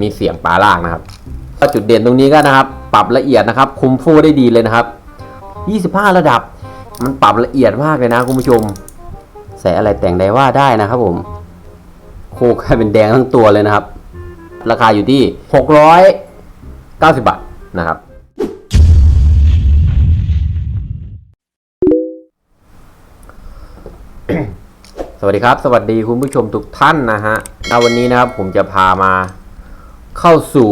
มีเสียงปลาล่างนะครับ ก็จุดเด่นตรงนี้ก็นะครับ ปรับละเอียดนะครับ คุมฟูได้ดีเลยนะครับ 25 ระดับ มันปรับละเอียดมากเลยนะคุณผู้ชม ใส่อะไรแต่งได้ว่าได้นะครับผม โคกให้เป็นแดงทั้งตัวเลยนะครับ ราคาอยู่ที่ 690 บาทนะครับ สวัสดีครับ สวัสดีคุณผู้ชมทุกท่านนะฮะณวันนี้นะครับผมจะพามาเข้าสู่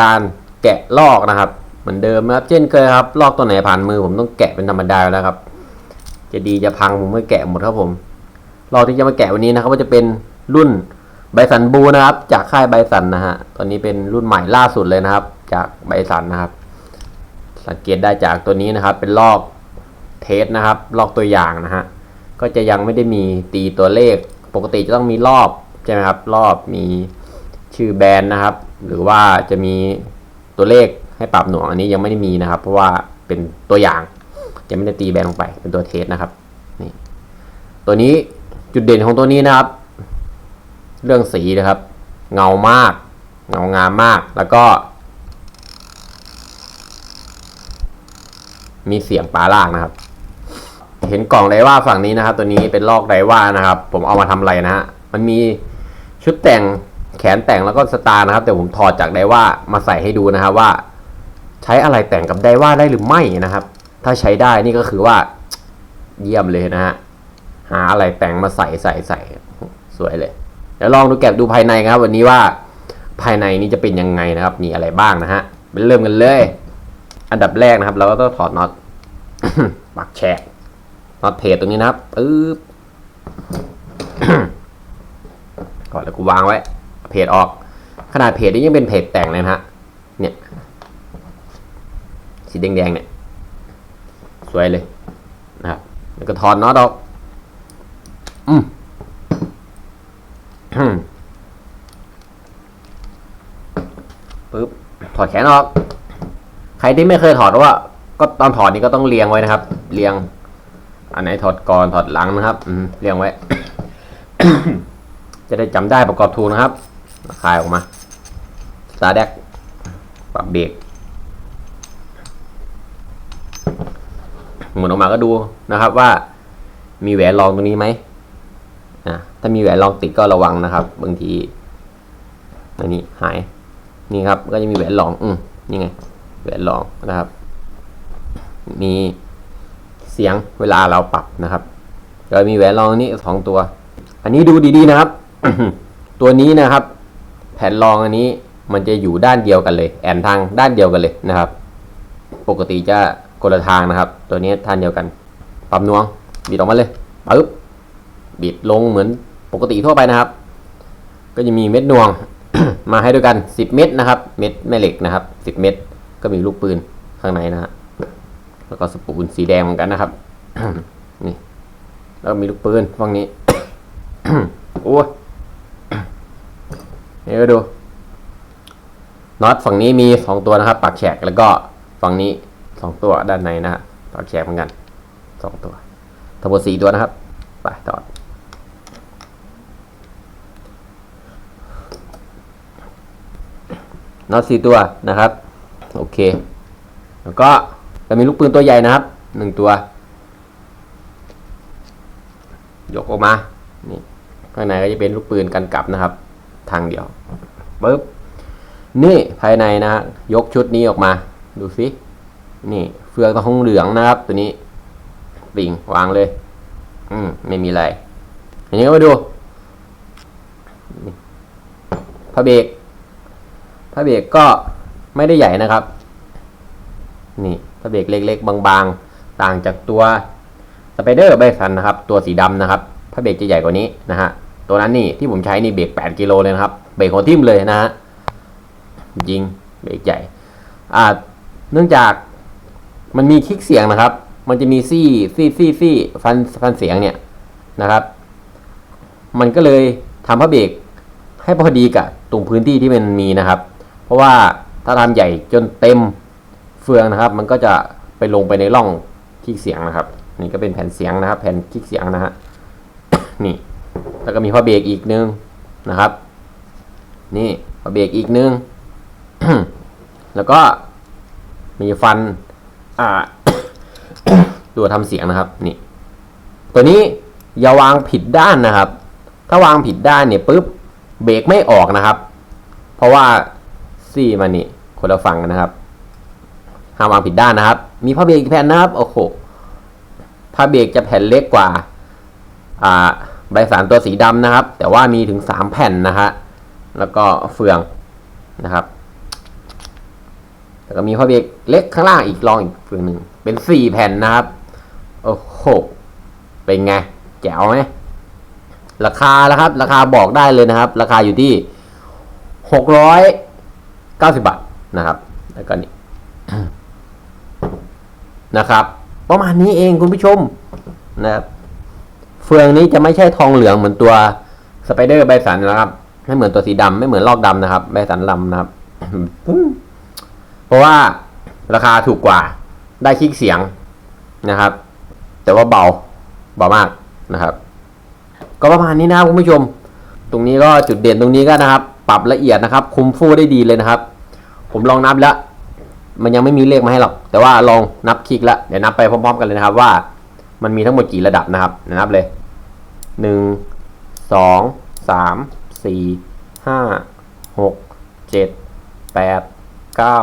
การแกะลอกนะครับ เหมือนเดิมนะครับ เช่นเคยครับ ลอกตัวไหนผ่านมือผมต้องแกะเป็นธรรมดาแล้วครับ จะดีจะพังผมไม่แกะหมดครับผมลอกที่จะมาแกะวันนี้นะครับก็จะเป็นรุ่นไบสันบูนะครับ จากค่ายไบสันนะฮะตอนนี้เป็นรุ่นใหม่ล่าสุดเลยนะครับ จากไบสันนะครับ สังเกตได้จากตัวนี้นะครับ เป็นลอกเทสนะครับ ลอกตัวอย่างนะฮะ ก็จะยังไม่ได้มีตีตัวเลข ปกติจะต้องมีรอบใช่ไหมครับ รอบมีชื่อแบรนด์นะครับ หรือว่าจะมีตัวเลขให้ปรับหน่วงอันนี้ยังไม่ได้มีนะครับ เพราะว่าเป็นตัวอย่างยังไม่ได้ตีแบรนด์ลงไปเป็นตัวเทสนะครับนี่ตัวนี้จุดเด่นของตัวนี้นะครับ เรื่องสีนะครับ เงามาก เงางามมาก แล้วก็ มีเสียงปลาลางนะครับ เห็นกล่องไดว่าฝั่งนี้นะครับ ตัวนี้เป็นลอกไดว่านะครับ ผมเอามาทำอะไรนะฮะมันมีชุดแต่งแขนแต่งแล้วก็สตาร์นะครับ แต่ผมถอดจากไดว่ามาใส่ให้ดูนะครับว่า ใช้อะไรแต่งกับไดว่าได้หรือไม่นะครับ ถ้าใช้ได้นี่ก็คือว่า เยี่ยมเลยนะฮะหาอะไรแต่งมาใส่ใส่ใส่สวยเลยเดี๋ยวลองดูแกะดูภายในครับ วันนี้ว่าภายในนี้จะเป็นยังไงนะครับ มีอะไรบ้างนะฮะไปเริ่มกันเลย อันดับแรกนะครับ เราก็ต้องถอดน็อตปักแฉก น็อตเพจตรงนี้นะครับปึ๊บก่อนแล้วกูวางไว้ เพจออก ขนาดเพจนี้ยังเป็นเพจแต่งเลยนะฮะ เนี่ย สีแดงๆเนี่ย สวยเลยนะครับแล้วก็ถอดน็อตออกอืมปึ๊บ ถอดแขนออก ใครที่ไม่เคยถอดว่า ก็ตอนถอดนี่ก็ต้องเรียงไว้นะครับ เรียง อันไหนถอดก่อนถอดหลังนะครับอืเรียงไว้ จะได้จำได้ประกอบถูกนะครับคลายออกมาสตาร์แดกปรับเบรกหมุนออกมาก็ดูนะครับว่ามีแหวนรองตรงนี้ไหมอะถ้ามีแหวนรองติดก็ระวังนะครับ บางทีอันนี้หายนี่ครับก็จะมีแหวนรอง อืมนี่ไงแหวนรองนะครับ มี เสียงเวลาเราปรับนะครับเรามีแหวนรองนี้สองตัว อันนี้ดูดีๆนะครับ ตัวนี้นะครับ แผ่นรองอันนี้มันจะอยู่ด้านเดียวกันเลย แอนทางด้านเดียวกันเลยนะครับ ปกติจะคนละทางนะครับ ตัวนี้ท่างเดียวกัน ปรับนวงบิดออกมาเลยปึ๊บบิดลงเหมือนปกติทั่วไปนะครับ ก็จะมีเม็ดนวงมาให้ด้วยกัน 10 เม็ดนะครับ เม็ดแม่เหล็กนะครับ 10 เม็ดก็มีลูกปืนข้างในนะฮะ แล้วก็สปูนสีแดงเหมือนกันนะครับ นี่ แล้วมีลูกปืนฝั่งนี้โอ้ยนี่ก็ดูน็อตฝั่งนี้มีสองตัวนะครับ ปากแฉกแล้วก็ฝั่งนี้สองตัวด้านในนะฮะปากแฉกเหมือนกันสองตัวทั้งหมดสี่ตัวนะครับไปต่อดน็อตสี่ตัวนะครับ โอเค แล้วก็ จะมีลูกปืนตัวใหญ่นะครับหนึ่งตัว ยกออกมา นี่ข้างในก็จะเป็นลูกปืนกันกลับนะครับ ทางเดียวปึ๊บนี่ภายในนะยกชุดนี้ออกมา ดูสินี่เฟืองทองเหลืองนะครับ ตัวนี้ปิ่งวางเลย อืมไม่มีอะไรอันนี้ก็มาดูพระเบรกพระเบรกก็ไม่ได้ใหญ่นะครับ นี่ พระเบรกเล็ก ๆ บางๆ ต่างจากตัวสไปเดอร์ไบสันนะครับ ตัวสีดำนะครับพระเบรกจะใหญ่กว่านี้นะฮะ ตัวนั้นนี่ที่ผมใช้นี่เบรก8กิโลเลยนะครับ เบรกหัวทิ่มเลยนะฮะยิงเบรกใหญ่อ่าเนื่องจากมันมีคลิกเสียงนะครับ มันจะมีซี่ซี่ซี่ซี่ฟันฟันเสียงเนี่ยนะครับ มันก็เลยทำพระเบรกให้พอดีกับตรงพื้นที่ที่มันมีนะครับ เพราะว่าถ้าทำใหญ่จนเต็ม เฟืองนะครับ มันก็จะไปลงไปในร่องคลิกเสียงนะครับ นี่ก็เป็นแผ่นเสียงนะครับ แผ่นคลิกเสียงนะฮะนี่ แล้วก็มีพระเบรกอีกนึงนะครับ นี่ฝาเบรกอีกหนึงแล้วก็มีฟัน อ่า ตัวทำเสียงนะครับ นี่ ตัวนี้อย่าวางผิดด้านนะครับ ถ้าวางผิดด้านเนี่ยปุ๊บเบรกไม่ออกนะครับ เพราะว่าซี่มันนี่คนละฝั่งกันนะครับ ห้ามวางผิดด้านนะครับ มีผ้าเบรกอีกแผ่นนะครับ โอ้โหผ้าเบรกจะแผ่นเล็กกว่าอ่าใบสารตัวสีดำนะครับ แต่ว่ามีถึงสามแผ่นนะฮะแล้วก็เฟืองนะครับแล้วก็มีผ้าเบรกเล็กข้างล่างอีกรองอีกเฟืองหนึ่งเป็นสี่แผ่นนะครับ โอ้โหเป็นไงแจ๋วไหมราคาแล้วครับ ราคาบอกได้เลยนะครับ ราคาอยู่ที่หกร้อยเก้าสิบาทนะครับ แล้วก็นี่ นะครับ ประมาณนี้เองคุณผู้ชมนะครับเฟืองนี้จะไม่ใช่ทองเหลืองเหมือนตัวสไปเดอร์ใบสันนะครับไม่เหมือนตัวสีดำไม่เหมือนลอกดำนะครับใบสันลำนะครับ เพราะว่าราคาถูกกว่าได้คลิกเสียงนะครับ แต่ว่าเบาเบามากนะครับ ก็ประมาณนี้นะครับคุณผู้ชม ตรงนี้ก็จุดเด่นตรงนี้ก็นะครับ ปรับละเอียดนะครับ คุมฟูได้ดีเลยนะครับ ผมลองนับแล้ว มันยังไม่มีเลขมาให้หรอก แต่ว่าลองนับคลิกแล้วเดี๋ยวนับไปพร้อม ๆ กันเลยนะครับว่า มันมีทั้งหมดกี่ระดับนะครับนับเลยหนึ่งสองสามสี่ห้าหกเจ็ดแปดเก้า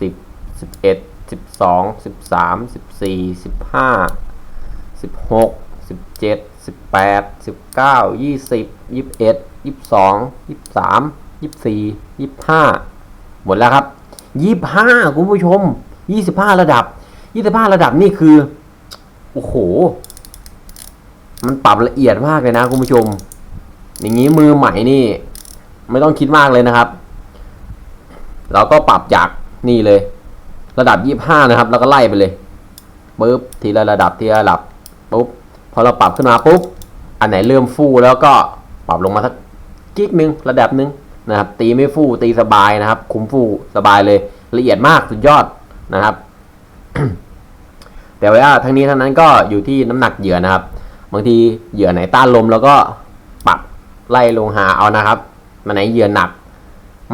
สิบสิบเอ็ดสิบสองสิบสามสิบสี่สิบห้าสิบหกสิบเจ็ดสิบแปดสิบเก้ายี่สิบยี่สิบเอ็ดยี่สิบสองยี่สิบสามยี่สิบสี่ยี่สิบห้าหมดแล้วครับ ยี่สิบห้าคุณผู้ชมยี่สิบห้าระดับยี่สิบห้าระดับนี่คือ โอ้โห มันปรับละเอียดมากเลยนะคุณผู้ชม อย่างนี้มือใหม่นี่ ไม่ต้องคิดมากเลยนะครับ เราก็ปรับจากนี่เลย ระดับยี่ห้านะครับ แล้วก็ไล่ไปเลยปุ๊บทีละระดับทีละระดับปุ๊บพอเราปรับขึ้นมาปุ๊บอันไหนเริ่มฟูแล้วก็ปรับลงมาสักกิ๊กหนึ่งระดับหนึ่ง นะครับตีไม่ฟูตีสบายนะครับ คุ้มฟูสบายเลย ละเอียดมากสุดยอดนะครับ แต่ว่าทั้งนี้ทั้งนั้นก็อยู่ที่น้ำหนักเหยื่อนะครับ บางทีเหยื่อไหนต้านลมแล้วก็ปรับไล่ลงหาเอานะครับมันไหนเหยื่อหนัก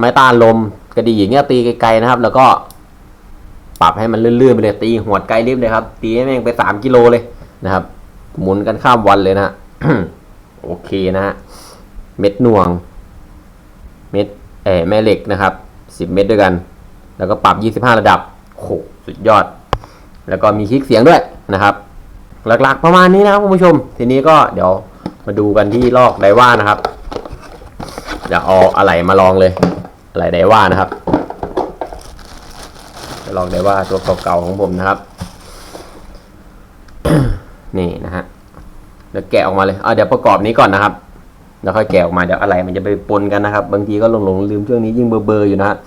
ไม่ต้านลมกระดีอย่างเงี้ยตีไกลๆนะครับ แล้วก็ปรับให้มันเลื่อนๆไปเลยตีหัวดไกลลิฟเลยครับ ตีให้แม่งไปสามกิโลเลยนะครับ หมุนกันข้ามวันเลยนะโอเคนะฮะเม็ดหน่วง เม็ดเออแม่เหล็กนะครับสิบเม็ดด้วยกัน แล้วก็ปรับยี่สิบห้าระดับโหสุดยอด แล้วก็มีคลิกเสียงด้วยนะครับ หลักๆประมาณนี้นะครับคุณผู้ชม ทีนี้ก็เดี๋ยวมาดูกันที่ลอกไดว่านะครับเดี๋ยวเอาอะไหล่มาลองเลยอะไหล่ไดว่านะครับจะลองไดว่าตัวเก่าๆของผมนะครับ นี่นะฮะเดี๋ยวแกะออกมาเลยอะเดี๋ยวประกอบนี้ก่อนนะครับ แล้วค่อยแกะออกมาเดี๋ยวอะไรมันจะไปปนกันนะครับ บางทีก็หลงๆลืมช่วงนี้ยิ่งเบอร์ๆอยู่นะฮะ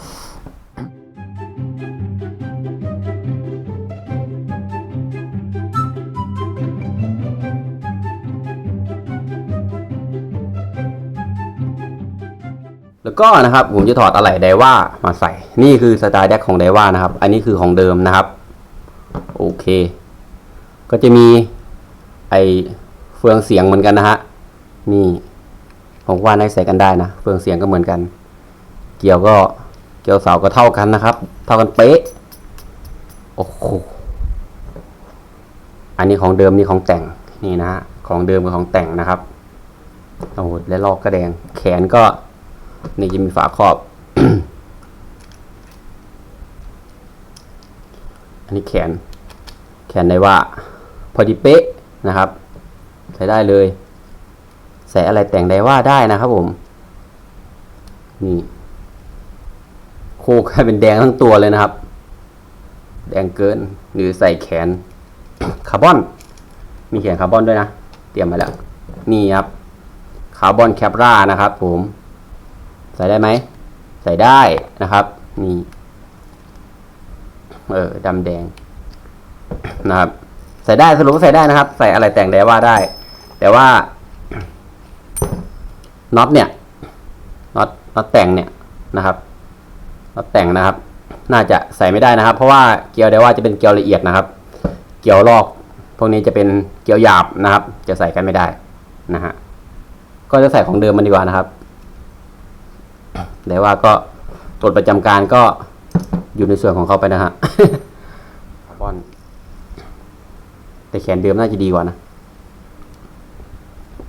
แล้วก็นะครับผมจะถอดอะไหล่ไดว่ามาใส่ นี่คือสไตล์แดกของไดว่านะครับ อันนี้คือของเดิมนะครับ โอเค ก็จะมีไอเฟืองเสียงเหมือนกันนะฮะ นี่ ผมว่าในใส่กันได้นะเฟืองเสียงก็เหมือนกัน เกี่ยวก็เกี่ยวเสาก็เท่ากันนะครับ เท่ากันเป๊ะโอ้โหอันนี้ของเดิมนี่ของแต่งนี่นะฮะของเดิมกับของแต่งนะครับโอ้โหและลอกก็แดง แขนก็นี่จะมีฝาครอบ อันนี้แขน แขนได้ว่า พอดีเป๊ะนะครับ ใช้ได้เลย ส่อะไรแต่งได้ว่าได้นะครับผม นี่โคกให้เป็นแดงทั้งตัวเลยนะครับ แดงเกินหรือใส่แขนคาร์บอน มีแขนคาร์บอนด้วยนะ เตรียมมาแล้ว นี่ครับคาร์บอนแคปรานะครับ ผม ใส่ได้ไหม ใส่ได้นะครับ นี่เออดำแดงนะครับ ใส่ได้สรุปใส่ได้นะครับ ใส่อะไรแต่งได้ว่าได้ แต่ว่า น็อตเนี่ยน็อตน็อตแต่งเนี่ยนะครับน็อตแต่งนะครับ น่าจะใส่ไม่ได้นะครับ เพราะว่าเกลียวได้ว่าจะเป็นเกลียวละเอียดนะครับ เกลียวลอกพวกนี้จะเป็นเกลียวหยาบนะครับ จะใส่กันไม่ได้นะฮะก็จะใส่ของเดิมมันดีกว่านะครับแต่ว่าก็กฎประจำการก็อยู่ในส่วนของเขาไปนะฮะคาร์บอนแต่แขนเดิมน่าจะดีกว่านะ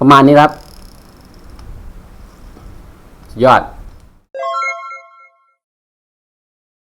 ประมาณนี้ครับ ยอด